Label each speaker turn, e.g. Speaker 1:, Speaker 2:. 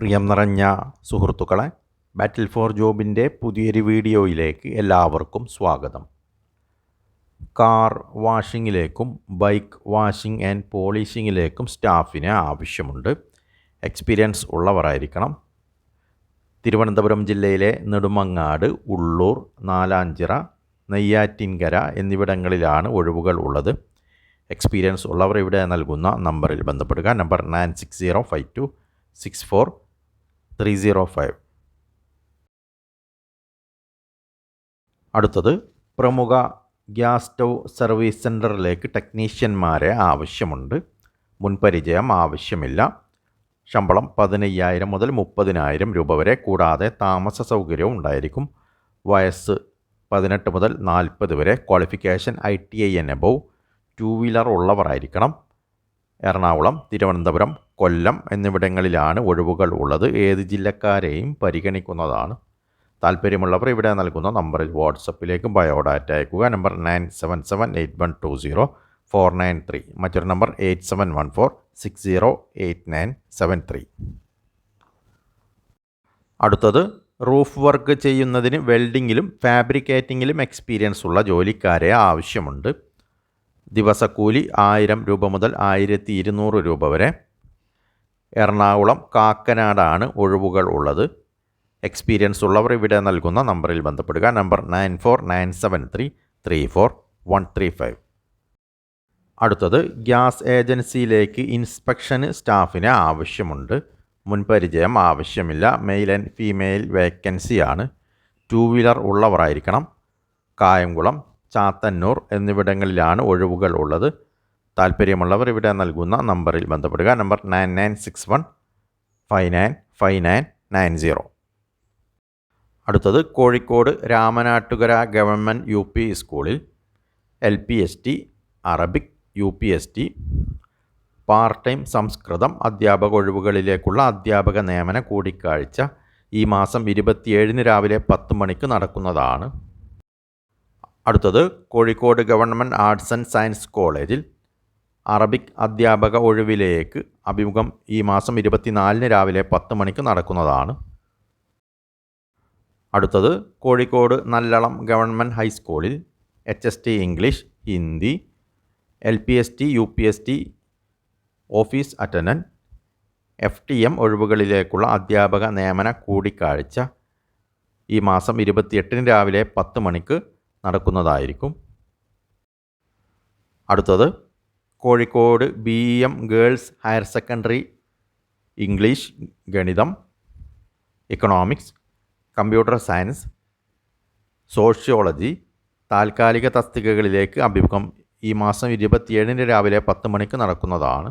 Speaker 1: പ്രിയം നിറഞ്ഞ സുഹൃത്തുക്കളെ ബാറ്റിൽ ഫോർ ജോബിന്റെ പുതിയൊരു വീഡിയോയിലേക്ക് എല്ലാവർക്കും സ്വാഗതം. കാർ വാഷിങ്ങിലേക്കും ബൈക്ക് വാഷിംഗ് ആൻഡ് പോളിഷിങ്ങിലേക്കും സ്റ്റാഫിന് ആവശ്യമുണ്ട്. എക്സ്പീരിയൻസ് ഉള്ളവരായിരിക്കണം. തിരുവനന്തപുരം ജില്ലയിലെ നെടുമങ്ങാട് ഉള്ളൂർ നാലാഞ്ചിറ നെയ്യാറ്റിൻകര എന്നിവിടങ്ങളിലാണ് ഒഴിവുകൾ ഉള്ളത്. എക്സ്പീരിയൻസ് ഉള്ളവർ ഇവിടെ നൽകുന്ന നമ്പറിൽ ബന്ധപ്പെടുക. Number nine six zero five two six four three zero five അടുത്തത് പ്രമുഖ ഗ്യാസ് സ്റ്റൗ സർവീസ് സെന്ററിലേക്ക് ടെക്നീഷ്യന്മാരെ ആവശ്യമുണ്ട്. മുൻപരിചയം ആവശ്യമില്ല. ശമ്പളം പതിനയ്യായിരം മുതൽ മുപ്പതിനായിരം രൂപ വരെ കൂടാതെ താമസ സൗകര്യവും ഉണ്ടായിരിക്കും. വയസ്സ് പതിനെട്ട് മുതൽ നാൽപ്പത് വരെ qualification I T I and above two wheeler ഉള്ളവർ ആയിരിക്കണം എറണാകുളം തിരുവനന്തപുരം കൊല്ലം എന്നിവിടങ്ങളിലാണ് ഒഴിവുകൾ ഉള്ളത്. ഏത് ജില്ലക്കാരെയും പരിഗണിക്കുന്നതാണ്. താല്പര്യമുള്ളവർ ഇവിടെ നൽകുന്ന നമ്പറിൽ വാട്സപ്പിലേക്ക് ബയോഡാറ്റ അയക്കുക number nine seven seven eight one two zero four nine three. മറ്റൊരു number eight seven one four six zero eight nine seven three. അടുത്തത് റൂഫ് വർക്ക് ചെയ്യുന്നതിന് വെൽഡിങ്ങിലും ഫാബ്രിക്കേറ്റിങ്ങിലും എക്സ്പീരിയൻസ് ഉള്ള ജോലിക്കാരെ ആവശ്യമുണ്ട്. ദിവസക്കൂലി ആയിരം രൂപ മുതൽ ആയിരത്തി ഇരുന്നൂറ് രൂപ വരെ. എറണാകുളം കാക്കനാടാണ് ഒഴിവുകൾ ഉള്ളത്. എക്സ്പീരിയൻസ് ഉള്ളവർ ഇവിടെ നൽകുന്ന നമ്പറിൽ ബന്ധപ്പെടുക. Number nine four nine seven three three four one three five അടുത്തത് ഗ്യാസ് ഏജൻസിയിലേക്ക് ഇൻസ്പെക്ഷന് സ്റ്റാഫിന് ആവശ്യമുണ്ട്. മുൻപരിചയം ആവശ്യമില്ല. മെയിൽ ആൻഡ് ഫീമെയിൽ വേക്കൻസിയാണ് ടു വീലർ ഉള്ളവരായിരിക്കണം. കായംകുളം ചാത്തന്നൂർ എന്നിവിടങ്ങളിലാണ് ഒഴിവുകൾ ഉള്ളത്. താല്പര്യമുള്ളവർ ഇവിടെ നൽകുന്ന നമ്പറിൽ ബന്ധപ്പെടുക. Number nine nine six one five nine five nine nine zero. അടുത്തത് Kozhikode Ramanattukara government U P സ്കൂളിൽ L P S T Arabic U P S T part time സംസ്കൃതം അധ്യാപക ഒഴിവുകളിലേക്കുള്ള അധ്യാപക നിയമന കൂടിക്കാഴ്ച ഈ മാസം ഇരുപത്തിയേഴിന് രാവിലെ പത്ത് മണിക്ക് നടക്കുന്നതാണ്. അടുത്തത് Kozhikode government arts and science കോളേജിൽ അറബിക് അധ്യാപക ഒഴിവിലേക്ക് അഭിമുഖം ഈ മാസം ഇരുപത്തിനാലിന് രാവിലെ പത്ത് മണിക്ക് നടക്കുന്നതാണ്. അടുത്തത് കോഴിക്കോട് നല്ലളം ഗവൺമെന്റ് ഹൈസ്കൂളിൽ H S T English Hindi L P S T U P S T office attendant F T M ഒഴിവുകളിലേക്കുള്ള അധ്യാപക നിയമന കൂടിക്കാഴ്ച ഈ മാസം ഇരുപത്തിയെട്ടിന് രാവിലെ പത്ത് മണിക്ക് നടക്കുന്നതായിരിക്കും. അടുത്തത് Kozhikode B M girls higher secondary English ഗണിതം ഇക്കണോമിക്സ് കമ്പ്യൂട്ടർ സയൻസ് സോഷ്യോളജി താൽക്കാലിക തസ്തികകളിലേക്ക് അഭിമുഖം ഈ മാസം ഇരുപത്തിയേഴിന് രാവിലെ പത്ത് മണിക്ക് നടക്കുന്നതാണ്.